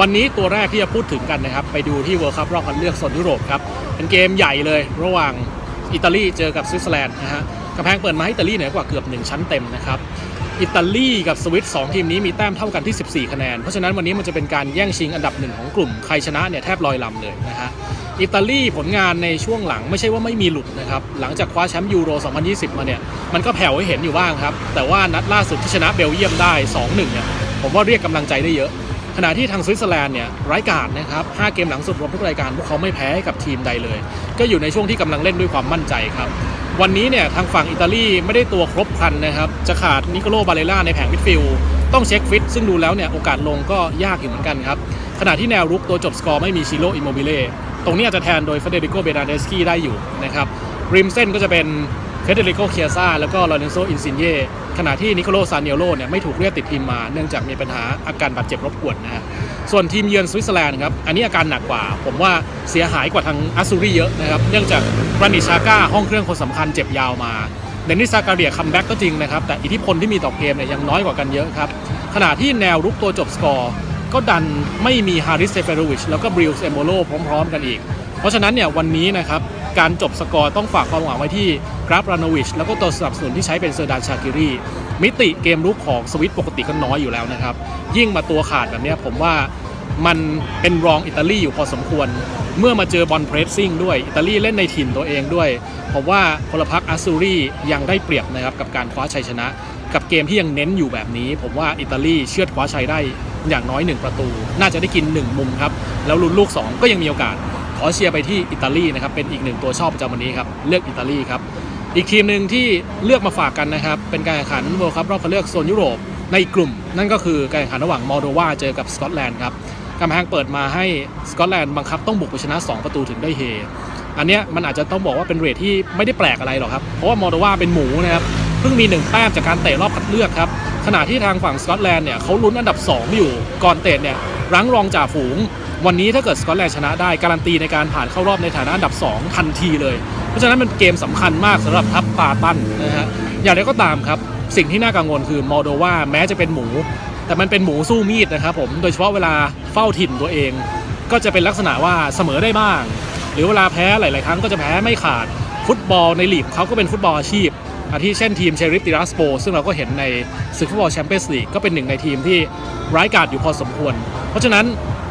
วันนี้ตัวแรกที่จะพูดถึงกันนะครับ ไปดูที่เวิร์ c คัพรอบคัดเลือกโซนยุโรปครับ เป็นเกมใหญ่เลยระหว่างอิตาลีเจอกับสวิตเซอร์แลนด์นะฮะกำแพงเปิดมาให้อิตาลีเหนือกว่าเกือบ 1 ชั้นเต็มนะครับอิตาลีกับสวิตสองทีมนี้มีแต้มเท่ากันที่ 14 คะแนน เพราะฉะนั้นวันนี้มันจะเป็นการแย่งชิงอันดับหนึ่งของกลุ่ม ใครชนะเนี่ยแทบลอยลำเลยนะฮะ อิตาลีผลงานในช่วงหลังไม่ใช่ว่าไม่มีหลุดนะครับ หลังจากคว้าแชมป์ยูโร 2020 มาเนี่ย มันก็แผ่วให้เห็นอยู่บ้างครับ แต่ว่านัดล่าสุดที่ชนะเบลเยียมได้ 2-1 เนี่ย ผมว่าเรียกกำลังใจได้เยอะ ขณะที่ทางสวิตเซอร์แลนด์เนี่ยไร้กาดนะครับ5เกมหลังสุดรวมทุกรายการพวกเขาไม่แพ้กับทีมใดเลย ก็อยู่ในช่วงที่กำลังเล่นด้วยความมั่นใจครับ วันนี้เนี่ยทางฝั่งอิตาลีไม่ได้ตัวครบครันนะครับ จะขาดนิโคโลบาเลล่าในแผงมิดฟิลด์ต้องเช็คฟิต ซึ่งดูแล้วเนี่ยโอกาสลงก็ยากอยู่เหมือนกันครับ ขณะที่แนวรุกตัวจบสกอร์ไม่มีชิโร่อิโมบิเล่ตรงนี้อาจจะแทนโดยเฟเดริโกเบนาเดสกี้ได้อยู่นะครับริมเส้นก็จะเป็น เฟเดริโกเคียซ่าแล้วก็ลอเรนโซอินซินเย่ขณะที่นิโคโลซานเนโลเนี่ยไม่ถูกเรียกติดทีมมา เนื่องจากมีปัญหาอาการบาดเจ็บรบกวนนะฮะส่วนทีมเยือนสวิตเซอร์แลนด์ครับ อันนี้อาการหนักกว่า ผมว่าเสียหายกว่าทางอัสซูรีเยอะนะครับ เนื่องจากกรานิชาก้าห้องเครื่องคนสำคัญเจ็บยาวมาเดนิสซาการเดียคัมแบ็กก็จริงนะครับ แต่อิทธิพลที่มีต่อเกมเนี่ยยังน้อยกว่ากันเยอะครับ ขณะที่แนวรุกตัวจบสกอร์ก็ดันไม่มีฮาริสเซเฟโรวิชแล้วก็บริลส์เอโมโลพร้อม ๆ กันอีก เพราะฉะนั้นเนี่ยวันนี้นะครับ การจบสกอร์ต้องฝากความหวังไว้ที่กราฟรานวิชแล้วก็ตัวสนับสนุนที่ใช้เป็นเซอร์ดานชากิรีมิติเกมรุกของสวิตปกติก็น้อยอยู่แล้วนะครับ ยิ่งมาตัวขาดแบบเนี้ยผมว่ามันเป็นรองอิตาลีอยู่พอสมควร เมื่อมาเจอบอลเพรสซิ่งด้วย อิตาลีเล่นในถิ่นตัวเองด้วย ผมว่าพลพรรคอาซูรียังได้เปรียบนะครับกับการคว้าชัยชนะ กับเกมที่ยังเน้นอยู่แบบนี้ ผมว่าอิตาลีเชือดคว้าชัยได้อย่างน้อย 1 ประตู น่าจะได้กิน 1 มุมครับ แล้วลุ้นลูก 2 ก็ยังมีโอกาส อเชียร์ไปที่อิตาลีนะครับเป็นอีกหนึ่งตัวชอบประจำวันนี้ครับเลือกอิตาลีครับอีกทีมหนึ่งที่เลือกมาฝากกันนะครับเป็นการแข่งขันเวิลด์คัพรอบคัดเลือกโซนยุโรปในกลุ่ม นั่นก็คือการแข่งขันระหว่างมอลโดวาเจอกับสกอตแลนด์ครับกำแพงเปิดมาให้สกอตแลนด์บังคับต้องบุกไปชนะ 2 ประตูถึงได้เฮอันเนี้ยมันอาจจะต้องบอกว่าเป็นเรทที่ไม่ได้แปลกอะไรหรอกครับเพราะว่ามอลโดวาเป็นหมูนะครับเพิ่งมีหนึ่งแต้มจากการเตะรอบคัดเลือกครับขณะที่ทางฝั่งสกอตแลนด์เนี่ยเขาลุ้นอันดับ 2 อยู่ก่อนเตะเนี่ยรั้งรองจ่าฝูง วันนี้ถ้าเกิดสกอตแลนด์ชนะได้การันตีในการผ่านเข้ารอบในฐานะอันดับ 2 ทันทีเลย เพราะฉะนั้นเป็นเกมสำคัญมากสำหรับทัพปาตันนะฮะอย่างไรก็ตามครับ สิ่งที่น่ากังวลคือมอลโดวาแม้จะเป็นหมู แต่มันเป็นหมูสู้มีดนะครับผมโดยเฉพาะเวลาเฝ้าถิ่นตัวเอง ก็จะเป็นลักษณะว่าเสมอได้บ้าง หรือเวลาแพ้หลาย ๆ ครั้งก็จะแพ้ไม่ขาดฟุตบอลในลีกเขาก็เป็นฟุตบอลอาชีพอาทิเช่นทีมเชริฟติรัสโปซึ่งเราก็เห็นในศึกฟุตบอลแชมเปี้ยนส์ลีกก็เป็นหนึ่งในทีมที่ร้ายกาจอยู่พอสมควร เพราะฉะนั้น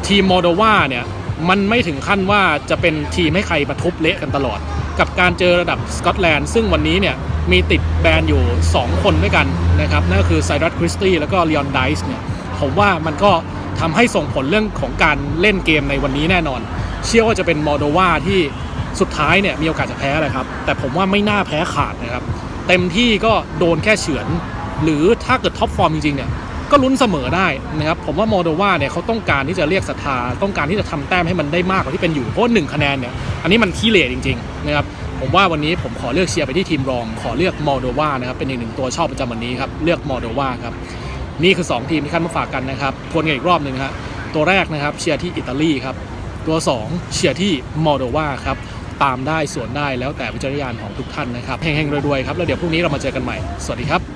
ทีมโมโดวาเนี่ยมันไม่ถึงขั้นว่าจะเป็นทีมให้ใครมาทุบเละกันตลอด กับการเจอระดับสกอตแลนด์ซึ่งวันนี้เนี่ยมีติดแบนอยู่ 2 คนด้วยกันนะครับนั่นก็คือไซรัสคริสตี้แล้วก็เล o อนไดส์เนี่ยผมว่ามันก็ทำให้ส่งผลเรื่องของการเล่นเกมในวันนี้แน่นอน เชื่อว่าจะเป็นมอโดวาที่สุดท้ายเนี่ยมีโอกาสจะแพ้แหละครับ แต่ผมว่าไม่น่าแพ้ขาดนะครับ เต็มที่ก็โดนแค่เฉือน หรือถ้าเกิดท็อปฟอร์มจริงๆเนี่ย ก็ลุ้นเสมอได้นะครับผมว่าโมโดวาเนี่ยเขาต้องการที่จะเรียกศรัทธาต้องการที่จะทำแต้มให้มันได้มากกว่าที่เป็นอยู่เพราะว่าหนึ่งคะแนนเนี่ยอันนี้มันขี้เหร่จริงๆนะครับผมว่าวันนี้ผมขอเลือกเชียร์ไปที่ทีมรอง ขอเลือกมอลโดวานะครับเป็นอีกหนึ่งตัวชอบประจำวันนี้ครับเลือกมอลโดวาครับนี่คือ 2 ทีมที่คัดมาฝากกันนะครับทวนกันอีกรอบหนึ่งฮะตัวแรกนะครับเชียร์ที่อิตาลีครับตัว 2 เชียร์ที่มอลโดวาครับตามได้ส่วนได้แล้วแต่วิจารณญาณของทุกท่านนะครับเฮงๆรวยๆครับแล้วเดี๋ยวพรุ่งนี้เรามาเจอกันใหม่ สวัสดีครับ